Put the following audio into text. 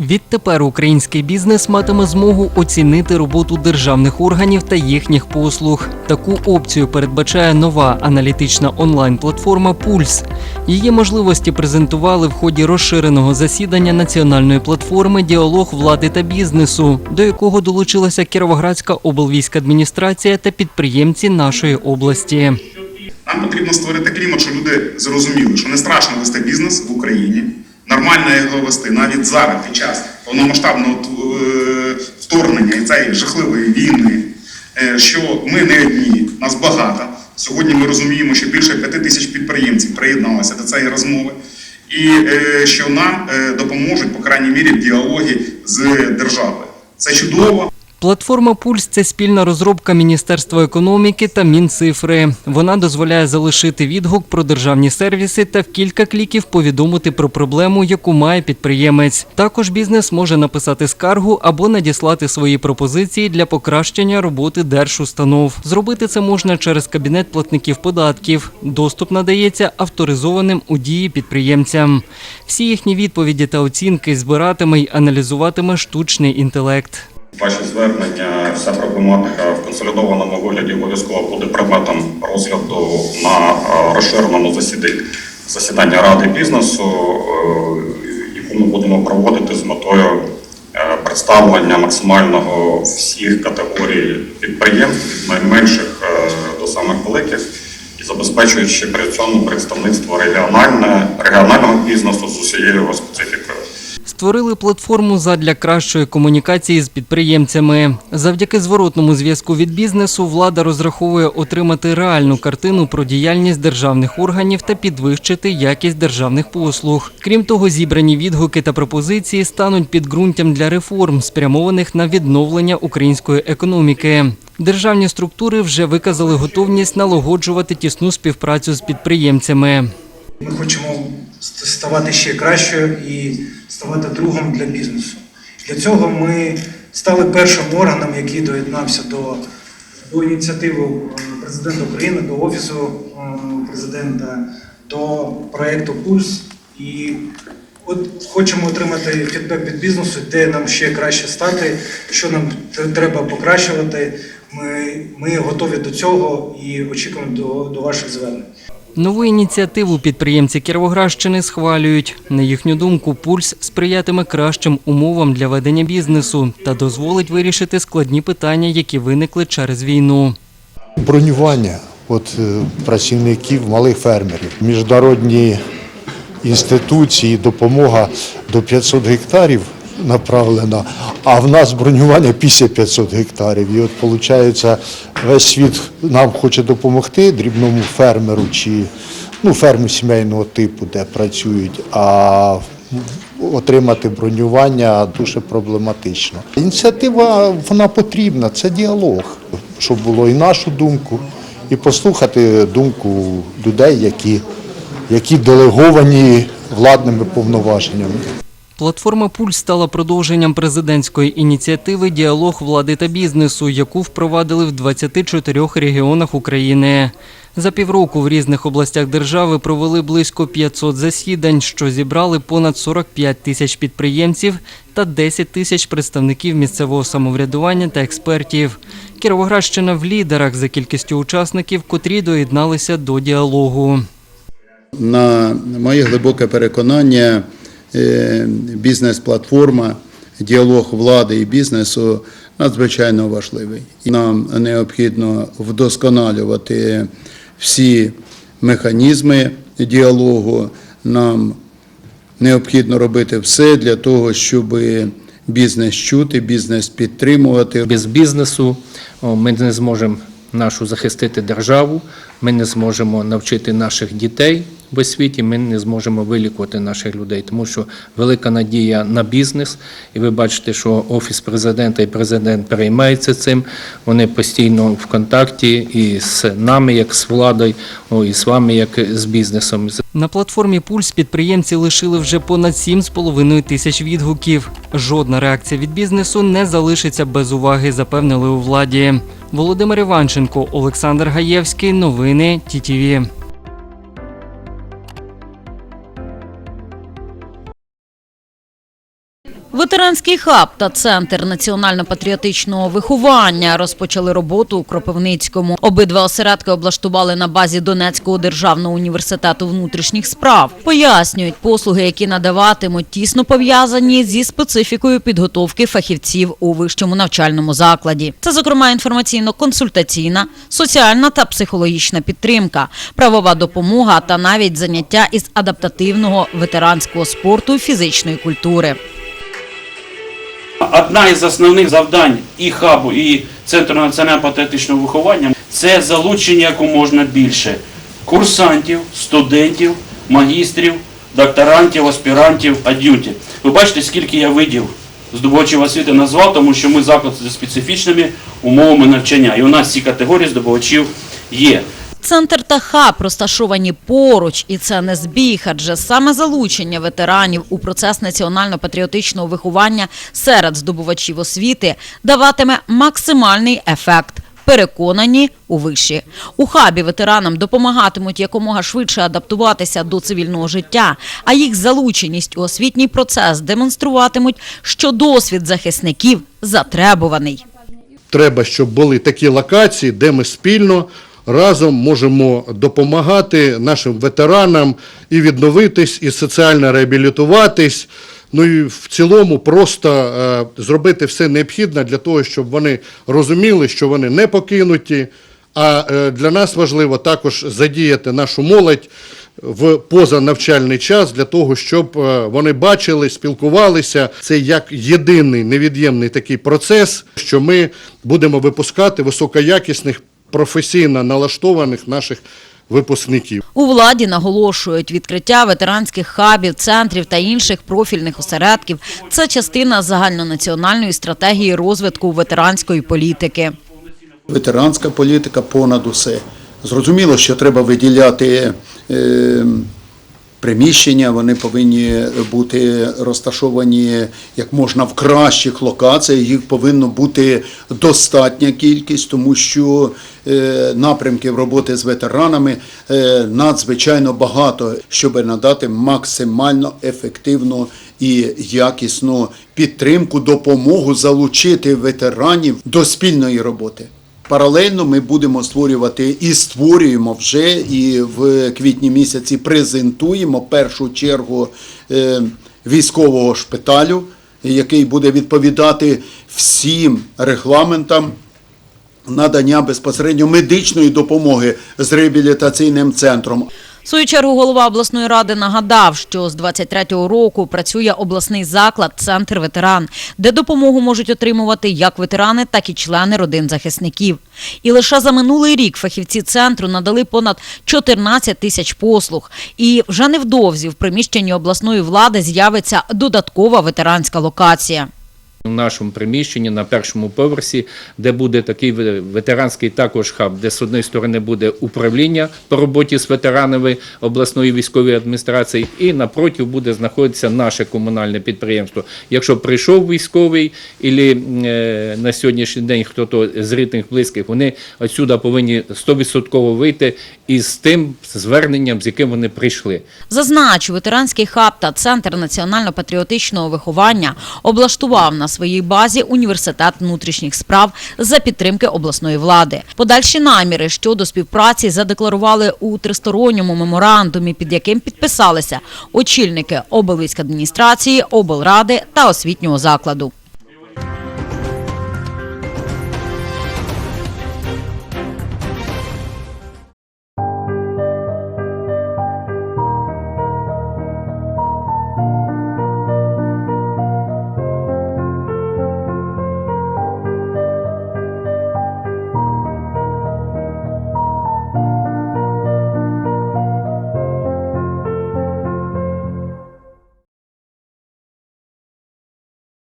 Відтепер український бізнес матиме змогу оцінити роботу державних органів та їхніх послуг. Таку опцію передбачає нова аналітична онлайн-платформа Пульс. Її можливості презентували в ході розширеного засідання національної платформи Діалог влади та бізнесу, до якого долучилася Кіровоградська облвійськадміністрація та підприємці нашої області. Нам потрібно створити клімат, щоб люди зрозуміли, що не страшно вести бізнес в Україні, нормально його вести навіть зараз, під час повномасштабного е, вторгнення і цієї жахливої війни, е, що ми не одні, нас багато. Сьогодні ми розуміємо, що більше п'яти тисяч підприємців приєдналося до цієї розмови, і е, що нам допоможуть, по крайній мірі, в діалогі з державою. Це чудово. Платформа Пульс це спільна розробка Міністерства економіки та Мінцифри. Вона дозволяє залишити відгук про державні сервіси та в кілька кліків повідомити про проблему, яку має підприємець. Також бізнес може написати скаргу або надіслати свої пропозиції для покращення роботи держустанов. Зробити це можна через кабінет платників податків. Доступ надається авторизованим у дії підприємцям. Всі їхні відповіді та оцінки збиратиме й аналізуватиме штучний інтелект. Ваші звернення, вся проблематика в консолідованому вигляді обов'язково буде предметом розгляду на розширеному засіданні засідання ради бізнесу, е, яку ми будемо проводити з метою е, представлення максимального всіх категорій підприємств від найменших е, до самих великих і забезпечуючи при цьому представництво регіональне регіонального бізнесу з усією його специфікою. Створили платформу задля кращої комунікації з підприємцями. Завдяки зворотному зв'язку від бізнесу влада розраховує отримати реальну картину про діяльність державних органів та підвищити якість державних послуг. Крім того, зібрані відгуки та пропозиції стануть підґрунтям для реформ, спрямованих на відновлення української економіки. Державні структури вже виказали готовність налагоджувати тісну співпрацю з підприємцями. Ми хочемо ставати ще кращою і ставати другом для бізнесу. Для цього ми стали першим органом, який доєднався до, до ініціативи е, президента України, до офісу е, президента, до проєкту Пульс. І от хочемо отримати фідбек від бізнесу, де нам ще краще стати, що нам треба покращувати. Ми, ми готові до цього і очікуємо до, до ваших звернень. Нову ініціативу підприємці Кіровоградщини схвалюють. На їхню думку, пульс сприятиме кращим умовам для ведення бізнесу та дозволить вирішити складні питання, які виникли через війну. Бронювання от, е, працівників малих фермерів, міжнародні інституції, допомога до 500 гектарів направлена, а в нас бронювання після 500 гектарів. І от виходить, весь світ нам хоче допомогти дрібному фермеру чи ну, фермі сімейного типу, де працюють, а отримати бронювання дуже проблематично. Ініціатива вона потрібна, це діалог, щоб було і нашу думку, і послухати думку людей, які, які делеговані владними повноваженнями. Платформа Пульс стала продовженням президентської ініціативи Діалог влади та бізнесу, яку впровадили в 24 регіонах України. За півроку в різних областях держави провели близько 500 засідань, що зібрали понад 45 тисяч підприємців та 10 тисяч представників місцевого самоврядування та експертів. Кіровоградщина в лідерах за кількістю учасників, котрі доєдналися до діалогу. На моє глибоке переконання, бізнес-платформа, діалог влади і бізнесу надзвичайно важливий. Нам необхідно вдосконалювати всі механізми діалогу. Нам необхідно робити все для того, щоб бізнес чути, бізнес підтримувати. без бізнесу ми не зможемо нашу захистити державу, ми не зможемо навчити наших дітей в освіті, ми не зможемо вилікувати наших людей, тому що велика надія на бізнес. І ви бачите, що офіс президента і президент переймається цим. Вони постійно в контакті і з нами, як з владою, і з вами, як з бізнесом. На платформі Пульс підприємці лишили вже понад 7,5 тисяч відгуків. Жодна реакція від бізнесу не залишиться без уваги, запевнили у владі. Володимир Іванченко, Олександр Гаєвський. Новини ТІТІВІ. Ветеранський хаб та центр національно-патріотичного виховання розпочали роботу у Кропивницькому. Обидва осередки облаштували на базі Донецького державного університету внутрішніх справ. Пояснюють, послуги, які надаватимуть, тісно пов'язані зі специфікою підготовки фахівців у вищому навчальному закладі. Це, зокрема, інформаційно-консультаційна, соціальна та психологічна підтримка, правова допомога та навіть заняття із адаптативного ветеранського спорту і фізичної культури. Одна із основних завдань і хабу, і Центру національно-патріотичного виховання це залучення яку можна більше курсантів, студентів, магістрів, докторантів, аспірантів, ад'ютів. Ви бачите, скільки я видів здобувачів освіти назвав, тому що ми заклад зі специфічними умовами навчання. І у нас ці категорії здобувачів є. Центр та хаб розташовані поруч, і це не збіг, адже саме залучення ветеранів у процес національно-патріотичного виховання серед здобувачів освіти даватиме максимальний ефект. Переконані у виші. У хабі ветеранам допомагатимуть якомога швидше адаптуватися до цивільного життя, а їх залученість у освітній процес демонструватимуть, що досвід захисників затребуваний. треба, щоб були такі локації, де ми спільно разом можемо допомагати нашим ветеранам і відновитись, і соціально реабілітуватись. Ну і в цілому просто е, зробити все необхідне для того, щоб вони розуміли, що вони не покинуті. А е, для нас важливо також задіяти нашу молодь в позанавчальний час для того, щоб е, вони бачили, спілкувалися. Це як єдиний невід'ємний такий процес, що ми будемо випускати високоякісних, професійно налаштованих наших випускників. У владі наголошують, відкриття ветеранських хабів, центрів та інших профільних осередків – це частина загальнонаціональної стратегії розвитку ветеранської політики. Ветеранська політика понад усе. Зрозуміло, що треба виділяти е, приміщення, вони повинні бути розташовані як можна в кращих локаціях, їх повинно бути достатня кількість, тому що е, напрямків роботи з ветеранами е, надзвичайно багато, щоб надати максимально ефективну і якісну підтримку, допомогу залучити ветеранів до спільної роботи. Паралельно ми будемо створювати і створюємо вже, і в квітні місяці презентуємо першу чергу е, військового шпиталю, який буде відповідати всім регламентам надання безпосередньо медичної допомоги з реабілітаційним центром. Свою чергу голова обласної ради нагадав, що з 23-го року працює обласний заклад «Центр ветеран», де допомогу можуть отримувати як ветерани, так і члени родин захисників. І лише за минулий рік фахівці центру надали понад 14 тисяч послуг. І вже невдовзі в приміщенні обласної влади з'явиться додаткова ветеранська локація. У нашому приміщенні на першому поверсі, де буде такий ветеранський також хаб, де з однієї сторони буде управління по роботі з ветеранами обласної військової адміністрації, і напротив буде знаходитися наше комунальне підприємство. Якщо прийшов військовий, і на сьогоднішній день хто то з рідних близьких, вони отсюди повинні 100% вийти із тим зверненням, з яким вони прийшли. Зазначу, ветеранський хаб та центр національно-патріотичного виховання облаштував на своїй базі університет внутрішніх справ за підтримки обласної влади. Подальші наміри щодо співпраці задекларували у тристоронньому меморандумі, під яким підписалися очільники облвійськадміністрації, облради та освітнього закладу.